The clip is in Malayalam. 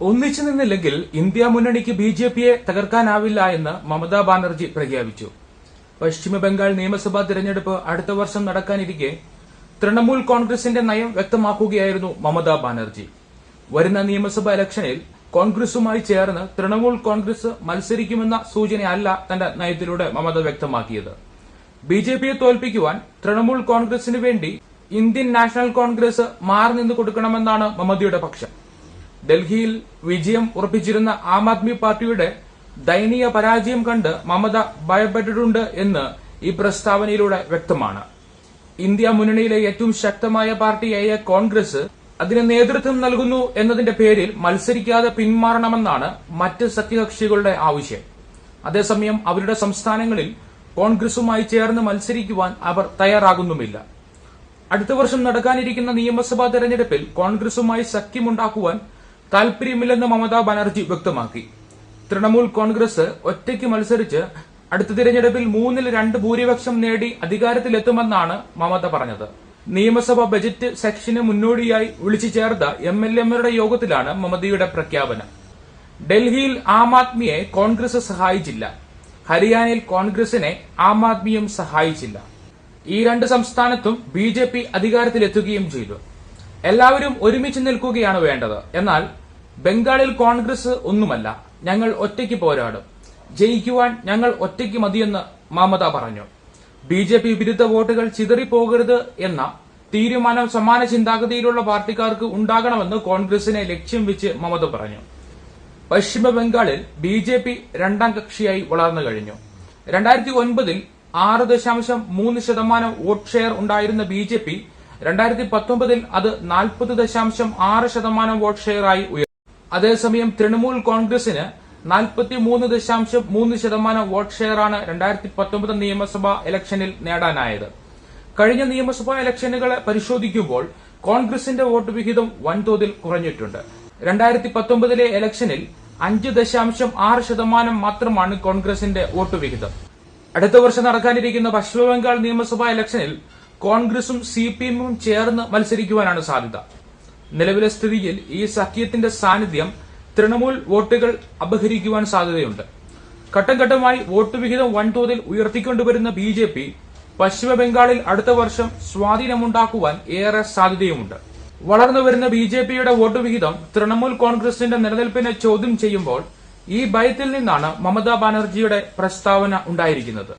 ഒന്നിച്ചു നിന്നില്ലെങ്കിൽ ഇന്ത്യ മുന്നണിക്ക് ബി ജെ പിയെ തകർക്കാനാവില്ല എന്ന് മമതാ ബാനർജി പ്രഖ്യാപിച്ചു. പശ്ചിമബംഗാൾ നിയമസഭാ തിരഞ്ഞെടുപ്പ് അടുത്ത വർഷം നടക്കാനിരിക്കെ തൃണമൂൽ കോൺഗ്രസിന്റെ നയം വ്യക്തമാക്കുകയായിരുന്നു മമതാ ബാനർജി. വരുന്ന നിയമസഭാ ഇലക്ഷനിൽ കോൺഗ്രസുമായി ചേർന്ന് തൃണമൂൽ കോൺഗ്രസ് മത്സരിക്കുമെന്ന സൂചനയല്ല തന്റെ നയത്തിലൂടെ മമത വ്യക്തമാക്കിയത്. ബി ജെ പിയെ തോൽപ്പിക്കുവാൻ തൃണമൂൽ കോൺഗ്രസിന് വേണ്ടി ഇന്ത്യൻ നാഷണൽ കോൺഗ്രസ് മാറി നിന്ന് കൊടുക്കണമെന്നാണ് മമതയുടെ പക്ഷം. ഡൽഹിയിൽ വിജയം ഉറപ്പിച്ചിരുന്ന ആം ആദ്മി പാർട്ടിയുടെ ദയനീയ പരാജയം കണ്ട് മമത ഭയപ്പെട്ടിട്ടുണ്ട് എന്ന് ഈ പ്രസ്താവനയിലൂടെ വ്യക്തമാണ്. ഇന്ത്യ മുന്നണിയിലെ ഏറ്റവും ശക്തമായ പാർട്ടിയായ കോൺഗ്രസ് അതിന് നേതൃത്വം നൽകുന്നു എന്നതിന്റെ പേരിൽ മത്സരിക്കാതെ പിന്മാറണമെന്നാണ് മറ്റ് സഖ്യകക്ഷികളുടെ ആവശ്യം. അതേസമയം അവരുടെ സംസ്ഥാനങ്ങളിൽ കോൺഗ്രസുമായി ചേർന്ന് മത്സരിക്കുവാൻ അവർ തയ്യാറാകുന്നുമില്ല. അടുത്ത വർഷം നടക്കാനിരിക്കുന്ന നിയമസഭാ തെരഞ്ഞെടുപ്പിൽ കോൺഗ്രസുമായി സഖ്യമുണ്ടാക്കുവാൻ താൽപര്യമില്ലെന്ന് മമതാ ബാനർജി വ്യക്തമാക്കി. തൃണമൂൽ കോൺഗ്രസ് ഒറ്റയ്ക്ക് മത്സരിച്ച് അടുത്ത തിരഞ്ഞെടുപ്പിൽ മൂന്നിൽ രണ്ട് ഭൂരിപക്ഷം നേടി അധികാരത്തിലെത്തുമെന്നാണ് മമത പറഞ്ഞത്. നിയമസഭാ ബജറ്റ് സെക്ഷന് മുന്നോടിയായി വിളിച്ചു ചേർത്ത എം എൽ എമാരുടെ യോഗത്തിലാണ് മമതയുടെ പ്രഖ്യാപനം. ഡൽഹിയിൽ ആം ആദ്മിയെ കോൺഗ്രസ് സഹായിച്ചില്ല. ഹരിയാനയിൽ കോൺഗ്രസിനെ ആം ആദ്മിയും സഹായിച്ചില്ല. ഈ രണ്ട് സംസ്ഥാനത്തും ബി ജെ പി അധികാരത്തിലെത്തുകയും ചെയ്തു. എല്ലാവരും ഒരുമിച്ച് നിൽക്കുകയാണ് വേണ്ടത്. എന്നാൽ ബംഗാളിൽ കോൺഗ്രസ് ഒന്നുമല്ല. ഞങ്ങൾ ഒറ്റയ്ക്ക് പോരാടും. ജയിക്കുവാൻ ഞങ്ങൾ ഒറ്റയ്ക്ക് മതിയെന്ന് മമത പറഞ്ഞു. ബി ജെ പി വിരുദ്ധ വോട്ടുകൾ ചിതറിപ്പോകരുത് എന്ന തീരുമാനം സമാന ചിന്താഗതിയിലുള്ള പാർട്ടിക്കാർക്ക് ഉണ്ടാകണമെന്ന് കോൺഗ്രസിനെ ലക്ഷ്യം വെച്ച് മമത പറഞ്ഞു. പശ്ചിമബംഗാളിൽ ബി ജെ പി രണ്ടാം കക്ഷിയായി വളർന്നു കഴിഞ്ഞു. രണ്ടായിരത്തി ഒൻപതിൽ ആറ് ദശാംശം മൂന്ന് ശതമാനം വോട്ട് ഷെയർ ഉണ്ടായിരുന്ന ബി ജെ പി രണ്ടായിരത്തി പത്തൊമ്പതിൽ അത് നാൽപ്പത് ദശാംശം ആറ് ശതമാനം വോട്ട് ഷെയറായി ഉയർന്നു അതേസമയം തൃണമൂൽ കോൺഗ്രസിന് നാൽപ്പത്തി മൂന്ന് ദശാംശം മൂന്ന് ശതമാനം വോട്ട് ഷെയറാണ് രണ്ടായിരത്തി പത്തൊമ്പത് നിയമസഭാ ഇലക്ഷനിൽ നേടാനായത്. കഴിഞ്ഞ നിയമസഭാ ഇലക്ഷനുകളെ പരിശോധിക്കുമ്പോൾ കോൺഗ്രസിന്റെ വോട്ട് വിഹിതം വൻതോതിൽ കുറഞ്ഞിട്ടുണ്ട്. രണ്ടായിരത്തി പത്തൊമ്പതിലെ ഇലക്ഷനിൽ അഞ്ച് ദശാംശം ആറ് ശതമാനം മാത്രമാണ് കോൺഗ്രസിന്റെ വോട്ട് വിഹിതം. അടുത്ത വർഷം നടക്കാനിരിക്കുന്ന പശ്ചിമബംഗാൾ നിയമസഭാ ഇലക്ഷനിൽ കോൺഗ്രസും സി പി എമ്മും ചേർന്ന് മത്സരിക്കുവാനാണ് സാധ്യത. നിലവിലെ സ്ഥിതിയിൽ ഈ സഖ്യത്തിന്റെ സാന്നിധ്യം തൃണമൂൽ വോട്ടുകൾ അപഹരിക്കുവാൻ സാധ്യതയുണ്ട്. ഘട്ടംഘട്ടമായി വോട്ട് വിഹിതം വൻതോതിൽ ഉയർത്തിക്കൊണ്ടുവരുന്ന ബി ജെ പി പശ്ചിമബംഗാളിൽ അടുത്ത വർഷം സ്വാധീനമുണ്ടാക്കുവാൻ ഏറെ സാധ്യതയുമുണ്ട്. വളർന്നുവരുന്ന ബി ജെ പിയുടെ വോട്ട് വിഹിതം തൃണമൂൽ കോൺഗ്രസിന്റെ നിലനിൽപ്പിനെ ചോദ്യം ചെയ്യുമ്പോൾ ഈ ഭയത്തിൽ നിന്നാണ് മമതാ ബാനർജിയുടെ പ്രസ്താവന ഉണ്ടായിരിക്കുന്നത്.